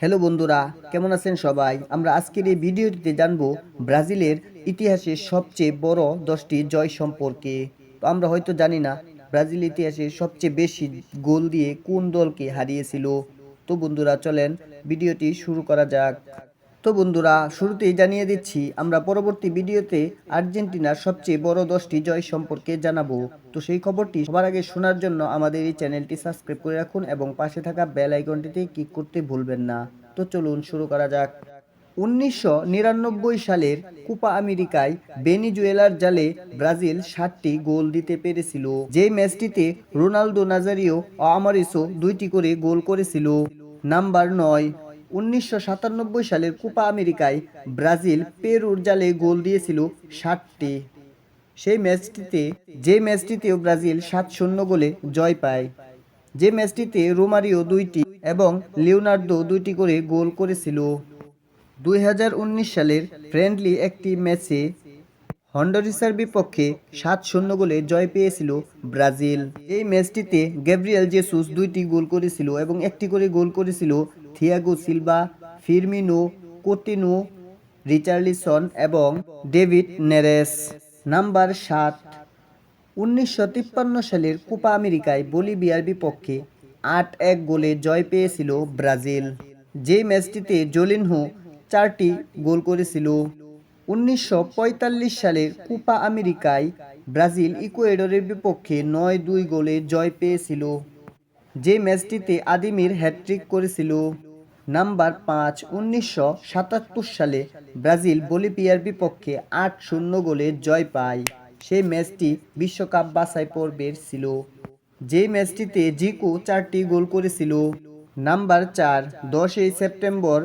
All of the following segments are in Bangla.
হ্যালো বন্ধুরা, কেমন আছেন সবাই? আমরা আজকের এই ভিডিওটিতে জানব ব্রাজিলের ইতিহাসের সবচেয়ে বড় দশটি জয় সম্পর্কে। তো আমরা হয়তো জানি না ব্রাজিল ইতিহাসে সবচেয়ে বেশি গোল দিয়ে কোন দলকে হারিয়েছিল। তো বন্ধুরা, চলেন ভিডিওটি শুরু করা যাক। তো বন্ধুরা, শুরুতেই জানিয়ে দিচ্ছি, আমরা পরবর্তী ভিডিওতে আর্জেন্টিনার সবচেয়ে বড় দশটি জয় সম্পর্কে জানাব। তো সেই খবরটি সবার আগে শোনার জন্য আমাদের এই চ্যানেলটি সাবস্ক্রাইব করে রাখুন এবং পাশে থাকা বেল আইকনটিতে ক্লিক করতে ভুলবেন না। তো চলুন শুরু করা যাক। উনিশশো নিরানব্বই সালের কোপা আমেরিকায় বেনিজুয়েলার জালে ব্রাজিল ষাটটি গোল দিতে পেরেছিল। যে ম্যাচটিতে রোনালদো নাজারিও ও আমারিসো দুইটি করে গোল করেছিল। নাম্বার নয় উনিশশো সাতানব্বই সালের কোপা আমেরিকায় ব্রাজিল পেরুর জালে গোল দিয়েছিল ষাটটি। সেই ম্যাচটিতে, যে ম্যাচটিতেও ব্রাজিল সাত শূন্য গোলে জয় পায়, যে ম্যাচটিতে রোমারিও দুইটি এবং লিওনার্দো দুইটি করে গোল করেছিল। দুই হাজার উনিশ সালের ফ্রেন্ডলি একটি ম্যাচে হন্ডরিসার বিপক্ষে সাত শূন্য গোলে জয় পেয়েছিল ব্রাজিল। এই ম্যাচটিতে গ্যাব্রিয়েল জেসুস দুইটি গোল করেছিল এবং একটি করে গোল করেছিল Thiago Silva, Firmino Coutinho Richarlison এবং ডেভিড নেরেস। নাম্বার সাত। উনিশশো সালের কোপা আমেরিকায় বলিভিয়ার বিপক্ষে আট এক গোলে জয় পেয়েছিল ব্রাজিল। যে ম্যাচটিতে জোলিনহো চারটি গোল করেছিল। উনিশশো পঁয়তাল্লিশ সালের কোপা আমেরিকায় ব্রাজিল ইকুয়েডরের বিপক্ষে নয় দুই গোলে জয় পেয়েছিল। যে ম্যাচটিতে আদিমির হ্যাট্রিক করেছিল। নাম্বার পাঁচ, উনিশশো সাতাত্তর সালে ব্রাজিল বলিভিয়ার বিপক্ষে আট শূন্য গোলে জয় পায়। সেই ম্যাচটি বিশ্বকাপ বাছাই পর্বের ছিল। যে ম্যাচটিতে জিকো চারটি গোল করেছিল। নাম্বার চার, দশই সেপ্টেম্বর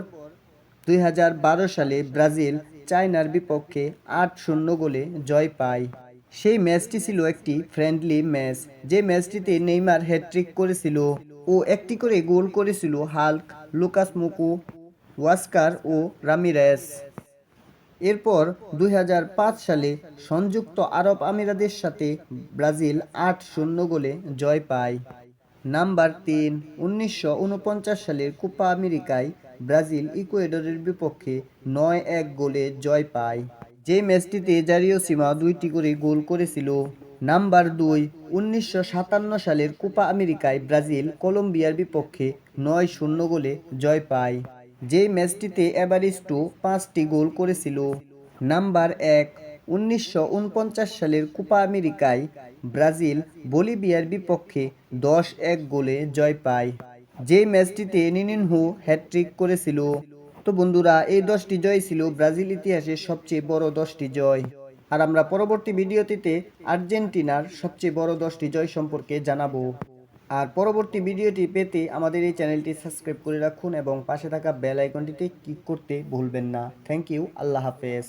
দুই হাজার বারো সালে ব্রাজিল চায়নার বিপক্ষে আট শূন্য গোলে জয় পায়। সেই ম্যাচটি ছিল একটি ফ্রেন্ডলি ম্যাচ। যে ম্যাচটিতে নেইমার হ্যাট্রিক করেছিল। ও একটি করে গোল করেছিল হাল্ক, লুকাস মুকু, ওয়াস্কার ও রামিরেস। এরপর দুই হাজার পাঁচ সালে সংযুক্ত আরব আমিরাদের সাথে ব্রাজিল আট শূন্য গোলে জয় পায়। নাম্বার তিন, উনিশশো সালের কোপা আমেরিকায় ব্রাজিল ইকুয়েডরের বিপক্ষে নয় এক গোলে জয় পায়। যে ম্যাচটিতে জারিও সীমা দুইটি করে গোল করেছিল। নাম্বার দুই উনিশশো সাতান্ন সালের কোপা আমেরিকায় ব্রাজিল কলম্বিয়ার বিপক্ষে নয় শূন্য গোলে জয় পায়। যে ম্যাচটিতে এভারিস্টো পাঁচটি গোল করেছিল। নাম্বার এক, উনিশশো সালের কোপা আমেরিকায় ব্রাজিল বলিভিয়ার বিপক্ষে দশ এক গোলে জয় পায়। যে ম্যাচটিতে নিনিনহু হ্যাট্রিক করেছিল। তো বন্ধুরা, এই দশটি জয় ছিল ব্রাজিল ইতিহাসের সবচেয়ে বড় দশটি জয়। আর আমরা পরবর্তী ভিডিওটিতে আর্জেন্টিনার সবচেয়ে বড় দশটি জয় সম্পর্কে জানাব। আর পরবর্তী ভিডিওটি পেতে আমাদের এই চ্যানেলটি সাবস্ক্রাইব করে রাখুন এবং পাশে থাকা বেল আইকনটিতে ক্লিক করতে ভুলবেন না। থ্যাংক ইউ, আল্লাহ হাফেজ।